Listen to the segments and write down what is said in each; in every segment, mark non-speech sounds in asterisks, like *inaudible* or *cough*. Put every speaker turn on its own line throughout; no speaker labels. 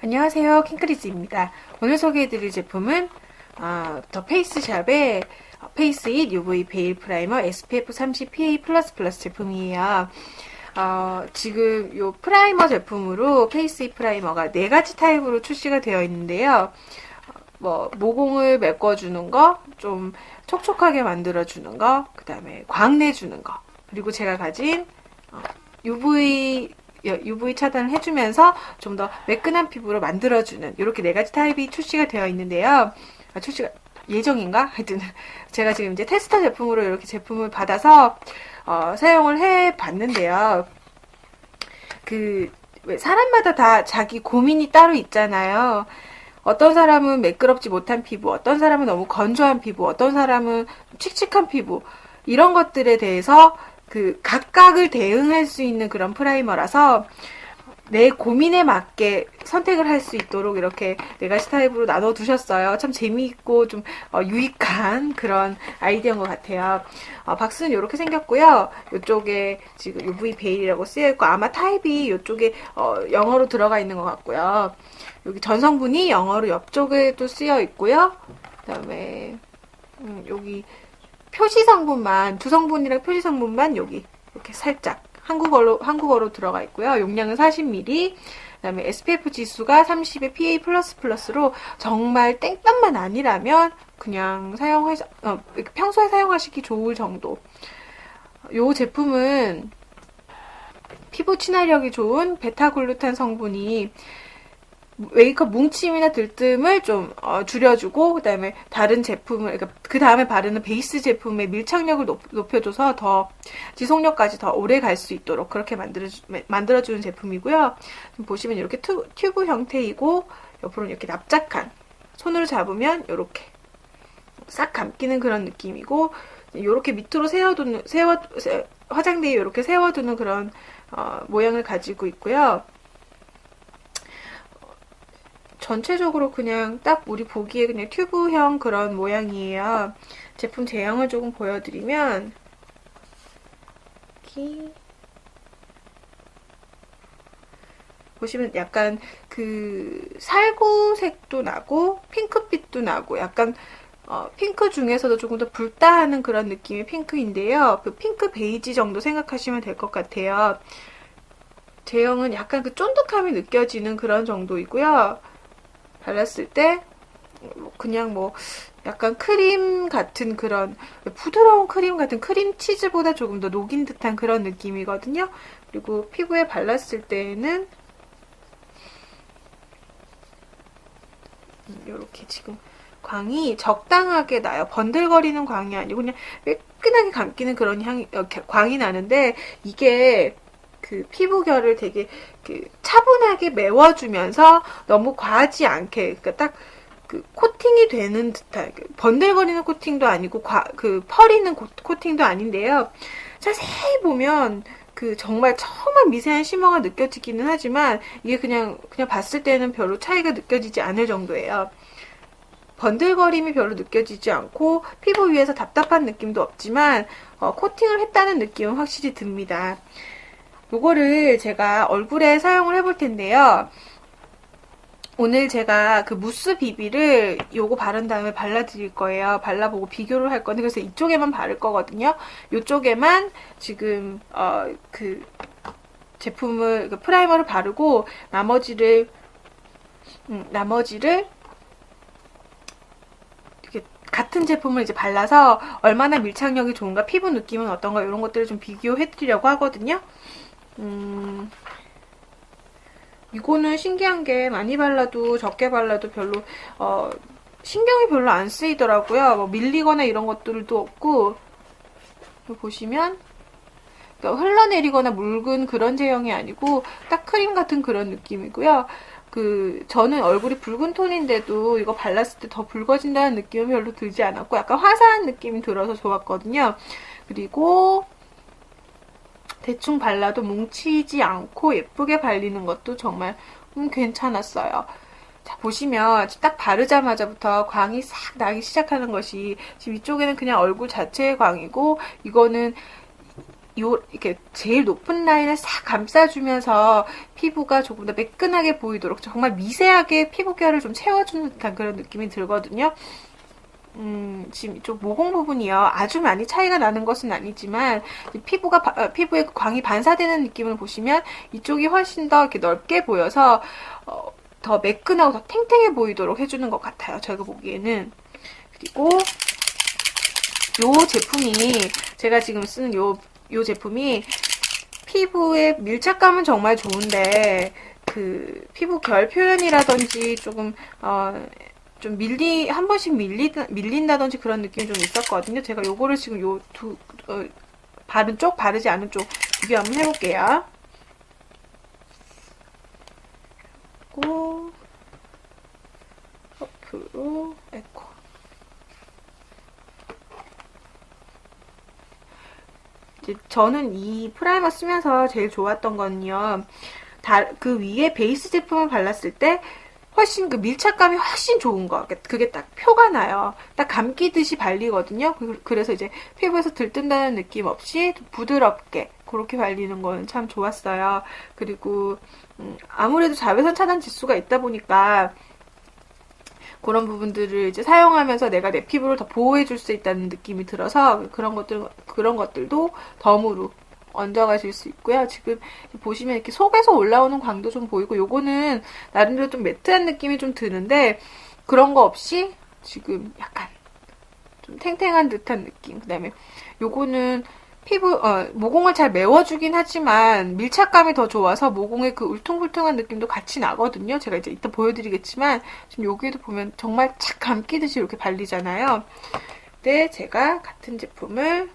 안녕하세요. 킹크리즈입니다. 오늘 소개해드릴 제품은 어, 더 페이스샵의 페이스잇 UV 베일 프라이머 SPF 30 PA++ 제품이에요. 어, 지금 이 프라이머 제품으로 페이스잇 프라이머가 네 가지 타입으로 출시가 되어 있는데요. 뭐 모공을 메꿔주는 거, 좀 촉촉하게 만들어주는 거, 그 다음에 광내주는 거, 그리고 제가 가진 어, UV UV 차단을 해주면서 좀 더 매끈한 피부로 만들어주는 이렇게 네 가지 타입이 출시가 되어 있는데요. 아, 출시가 예정인가? 하여튼 *laughs* 제가 지금 이제 테스터 제품으로 이렇게 제품을 받아서 어, 사용을 해 봤는데요. 그 사람마다 다 자기 고민이 따로 있잖아요. 어떤 사람은 매끄럽지 못한 피부, 어떤 사람은 너무 건조한 피부, 어떤 사람은 칙칙한 피부, 이런 것들에 대해서 그 각각을 대응할 수 있는 그런 프라이머라서 내 고민에 맞게 선택을 할 수 있도록 이렇게 네 가지 타입으로 나눠 두셨어요. 참 재미있고 좀 어, 유익한 그런 아이디어인 것 같아요. 어, 박스는 이렇게 생겼고요. 이쪽에 지금 UV 베일이라고 쓰여 있고 아마 타입이 이쪽에 어, 영어로 들어가 있는 것 같고요. 여기 전성분이 영어로 옆쪽에도 쓰여 있고요. 그다음에 음, 여기 표시 성분만 두 성분이랑 표시 성분만 여기 이렇게 살짝 한국어로 한국어로 들어가 있고요. 용량은 40ml. 그다음에 SPF 지수가 30의 PA++로 정말 땡볕만 아니라면 그냥 사용하 어, 평소에 사용하시기 좋을 정도. 이 제품은 피부 친화력이 좋은 베타글루탄 성분이 메이크업 뭉침이나 들뜸을 좀 어, 줄여주고 그다음에 다른 제품을 그러니까 그 다음에 바르는 베이스 제품의 밀착력을 높, 여줘서더 지속력까지 더 오래 갈 수 있도록 그렇게 만들어 만들어주는 제품이고요. 보시면 이렇게 튜, 튜브 형태이고 옆으로는 이렇게 납작한 손으로 잡으면 이렇게 싹 감기는 그런 느낌이고 이렇게 밑으로 세워두는 세워 화장대에 이렇게 세워두는 그런 어, 모양을 가지고 있고요. 전체적으로 그냥 딱 우리 보기에 그냥 튜브형 그런 모양이에요. 제품 제형을 조금 보여드리면 이렇게 보시면 약간 그 살구색도 나고 핑크빛도 나고 약간 어, 핑크 중에서도 조금 더 불다하는 그런 느낌의 핑크인데요. 그 핑크 베이지 정도 생각하시면 될 것 같아요. 제형은 약간 그 쫀득함이 느껴지는 그런 정도이고요. 발랐을 때 그냥 뭐 약간 크림 같은 그런 부드러운 크림 같은 크림 치즈보다 조금 더 녹인 듯한 그런 느낌이거든요. 그리고 피부에 발랐을 때는 이렇게 지금 광이 적당하게 나요. 번들거리는 광이 아니고 그냥 매끈하게 감기는 그런 향이 어, 광이 나는데 이게 그 피부결을 되게 그 차분하게 메워주면서 너무 과하지 않게 그러니까 딱 그 코팅이 되는 듯한 그 번들거리는 코팅도 아니고 과, 그 펄있는 코팅도 아닌데요. 자세히 보면 그 정말 정말 미세한 시머가 느껴지기는 하지만 이게 그냥 그냥 봤을 때는 별로 차이가 느껴지지 않을 정도예요. 번들거림이 별로 느껴지지 않고 피부 위에서 답답한 느낌도 없지만 어, 코팅을 했다는 느낌은 확실히 듭니다. 요거를 제가 얼굴에 사용을 해볼 텐데요. 오늘 제가 그 무스 비비를 요거 바른 다음에 발라드릴 거예요. 발라보고 비교를 할 건데 그래서 이쪽에만 바를 거거든요. 요쪽에만 지금 어 그 제품을 그 프라이머를 바르고 나머지를 음, 나머지를 같은 제품을 이제 발라서 얼마나 밀착력이 좋은가 피부 느낌은 어떤가 이런 것들을 좀 비교해 드리려고 하거든요. 음, 이거는 신기한 게 많이 발라도 적게 발라도 별로 어, 신경이 별로 안 쓰이더라고요. 뭐 밀리거나 이런 것들도 없고 보시면 그러니까 흘러내리거나 묽은 그런 제형이 아니고 딱 크림 같은 그런 느낌이고요. 그 저는 얼굴이 붉은 톤인데도 이거 발랐을 때 더 붉어진다는 느낌은 별로 들지 않았고 약간 화사한 느낌이 들어서 좋았거든요. 그리고 대충 발라도 뭉치지 않고 예쁘게 발리는 것도 정말 음, 괜찮았어요. 자, 보시면 딱 바르자마자부터 광이 싹 나기 시작하는 것이 지금 이쪽에는 그냥 얼굴 자체의 광이고 이거는 요 이렇게 제일 높은 라인을 싹 감싸주면서 피부가 조금 더 매끈하게 보이도록 정말 미세하게 피부결을 좀 채워주는 듯한 그런 느낌이 들거든요. 음, 지금 이쪽 모공 부분이요. 아주 많이 차이가 나는 것은 아니지만 피부가 바- 어, 피부에 광이 반사되는 느낌을 보시면 이쪽이 훨씬 더 이렇게 넓게 보여서 어, 더 매끈하고 더 탱탱해 보이도록 해주는 것 같아요. 제가 보기에는 그리고 요 제품이 제가 지금 쓰는 요, 요 제품이 피부의 밀착감은 정말 좋은데 그 피부 결 표현이라든지 조금 어, 좀 밀리 한 번씩 밀리 밀린다든지 그런 느낌이 좀 있었거든요. 제가 요거를 지금 요두 어, 바른 쪽 바르지 않은 쪽 비교 한번 해볼게요. 그리고 옆으로 에코 이제 저는 이 프라이머 쓰면서 제일 좋았던 거는요. 다, 그 위에 베이스 제품을 발랐을 때 훨씬 그 밀착감이 훨씬 좋은 거. 그게 딱 표가 나요. 딱 감기듯이 발리거든요. 그- 그래서 이제 피부에서 들뜬다는 느낌 없이 부드럽게 그렇게 발리는 건 참 좋았어요. 그리고 음, 아무래도 자외선 차단 지수가 있다 보니까 그런 부분들을 이제 사용하면서 내가 내 피부를 더 보호해 줄 수 있다는 느낌이 들어서 그런 것들 그런 것들도 덤으로 얹어가실 수 있고요. 지금 보시면 이렇게 속에서 올라오는 광도 좀 보이고 요거는 나름대로 좀 매트한 느낌이 좀 드는데 그런 거 없이 지금 약간 좀 탱탱한 듯한 느낌. 그다음에 요거는 피부 어, 모공을 잘 메워주긴 하지만 밀착감이 더 좋아서 모공의 그 울퉁불퉁한 느낌도 같이 나거든요. 제가 이제 이따 보여드리겠지만 지금 여기도 보면 정말 착 감기듯이 이렇게 발리잖아요. 근데 제가 같은 제품을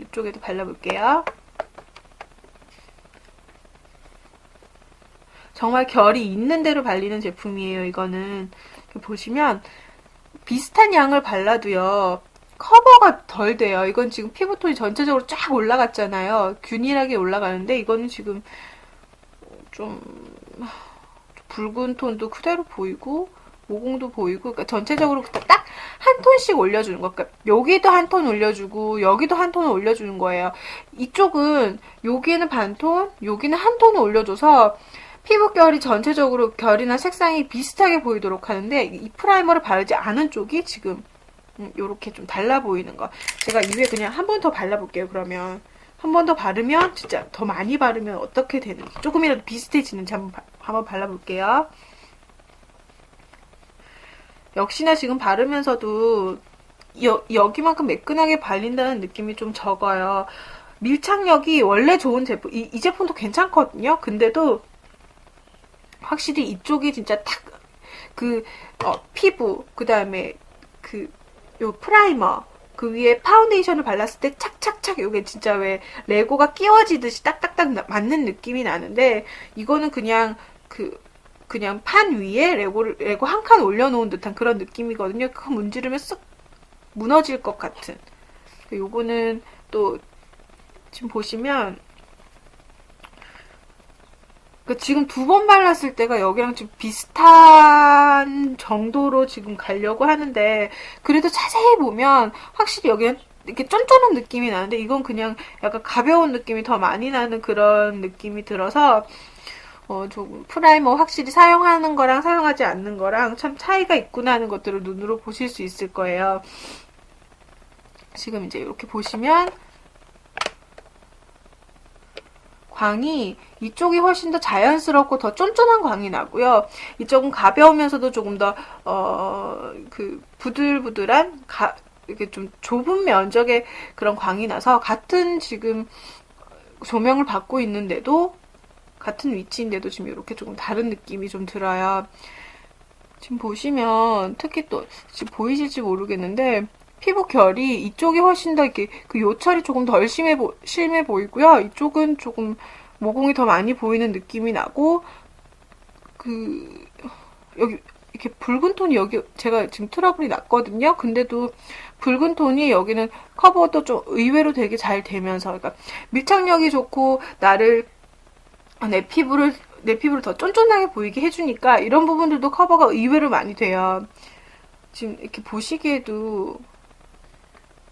이쪽에도 발라볼게요. 정말 결이 있는 대로 발리는 제품이에요. 이거는 보시면 비슷한 양을 발라도요. 커버가 덜 돼요. 이건 지금 피부톤이 전체적으로 쫙 올라갔잖아요. 균일하게 올라가는데 이거는 지금 좀 붉은 톤도 그대로 보이고 모공도 보이고 그러니까 전체적으로 딱 한 톤씩 올려주는 거. 그러니까 여기도 한 톤 올려주고 여기도 한 톤을 올려주는 거예요. 이쪽은 여기는 반 톤, 여기는 한 톤을 올려줘서 피부결이 전체적으로 결이나 색상이 비슷하게 보이도록 하는데 이 프라이머를 바르지 않은 쪽이 지금 이렇게 좀 달라 보이는 거. 제가 이 위에 그냥 한 번 더 발라볼게요. 그러면 한 번 더 바르면 진짜 더 많이 바르면 어떻게 되는지 조금이라도 비슷해지는지 한번, 바- 한번 발라볼게요. 역시나 지금 바르면서도 여, 여기만큼 매끈하게 발린다는 느낌이 좀 적어요. 밀착력이 원래 좋은 제품, 이, 이 제품도 괜찮거든요. 근데도 확실히 이쪽이 진짜 탁, 그, 어, 피부, 그 다음에 그, 요 프라이머, 그 위에 파운데이션을 발랐을 때 착착착, 요게 진짜 왜 레고가 끼워지듯이 딱딱딱 나- 맞는 느낌이 나는데, 이거는 그냥 그, 그냥 판 위에 레고를, 레고 한 칸 올려놓은 듯한 그런 느낌이거든요. 그거 문지르면 쓱 무너질 것 같은. 요거는 또, 지금 보시면, 그 지금 두 번 발랐을 때가 여기랑 좀 비슷한 정도로 지금 가려고 하는데 그래도 자세히 보면 확실히 여기는 이렇게 쫀쫀한 느낌이 나는데 이건 그냥 약간 가벼운 느낌이 더 많이 나는 그런 느낌이 들어서 어, 좀 프라이머 확실히 사용하는 거랑 사용하지 않는 거랑 참 차이가 있구나 하는 것들을 눈으로 보실 수 있을 거예요. 지금 이제 이렇게 보시면 광이 이쪽이 훨씬 더 자연스럽고 더 쫀쫀한 광이 나고요. 이쪽은 가벼우면서도 조금 더, 어, 그, 부들부들한, 가, 이렇게 좀 좁은 면적의 그런 광이 나서 같은 지금 조명을 받고 있는데도, 같은 위치인데도 지금 이렇게 조금 다른 느낌이 좀 들어요. 지금 보시면, 특히 또, 지금 보이실지 모르겠는데, 피부 결이 이쪽이 훨씬 더 이렇게 그 요철이 조금 덜 심해, 보, 심해 보이고요. 이쪽은 조금 모공이 더 많이 보이는 느낌이 나고 그 여기 이렇게 붉은 톤이 여기 제가 지금 트러블이 났거든요. 근데도 붉은 톤이 여기는 커버도 좀 의외로 되게 잘 되면서 그러니까 밀착력이 좋고 나를 내 피부를 내 피부를 더 쫀쫀하게 보이게 해주니까 이런 부분들도 커버가 의외로 많이 돼요. 지금 이렇게 보시기에도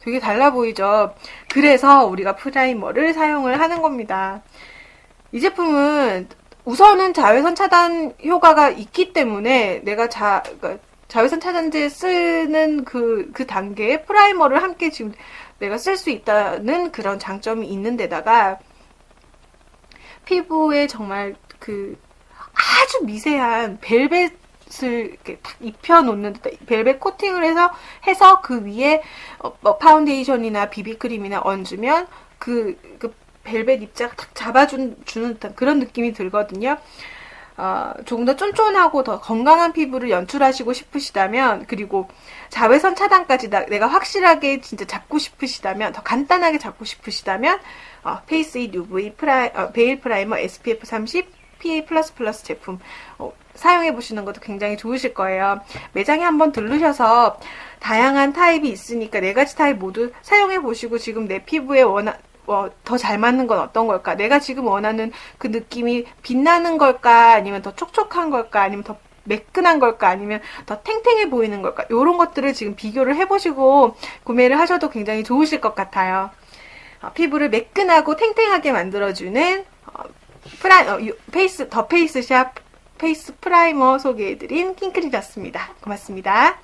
되게 달라 보이죠? 그래서 우리가 프라이머를 사용을 하는 겁니다. 이 제품은 우선은 자외선 차단 효과가 있기 때문에 내가 자, 그러니까 자외선 차단제 쓰는 그, 그 단계에 프라이머를 함께 지금 내가 쓸 수 있다는 그런 장점이 있는데다가 피부에 정말 그 아주 미세한 벨벳 을 이렇게 탁 입혀놓는 듯 벨벳 코팅을 해서 해서 그 위에 어, 뭐 파운데이션이나 비비크림이나 얹으면 그, 그 벨벳 입자가 탁 잡아주는 주는 듯한 그런 느낌이 들거든요. 어, 조금 더 쫀쫀하고 더 건강한 피부를 연출하시고 싶으시다면 그리고 자외선 차단까지 나- 내가 확실하게 진짜 잡고 싶으시다면 더 간단하게 잡고 싶으시다면 어, 페이스 잇 UV 프라이, 어, 베일 프라이머 SPF 30 PA++ 제품 어, 사용해 보시는 것도 굉장히 좋으실 거예요. 매장에 한번 들르셔서 다양한 타입이 있으니까 네 가지 타입 모두 사용해 보시고 지금 내 피부에 원하 더잘 맞는 건 어떤 걸까? 내가 지금 원하는 그 느낌이 빛나는 걸까? 아니면 더 촉촉한 걸까? 아니면 더 매끈한 걸까? 아니면 더 탱탱해 보이는 걸까? 이런 것들을 지금 비교를 해보시고 구매를 하셔도 굉장히 좋으실 것 같아요. 어, 피부를 매끈하고 탱탱하게 만들어주는 어, 프라, 어, 유- 페이스, 더 페이스샵 페이스 프라이머 소개해드린 킹크리였습니다. 고맙습니다.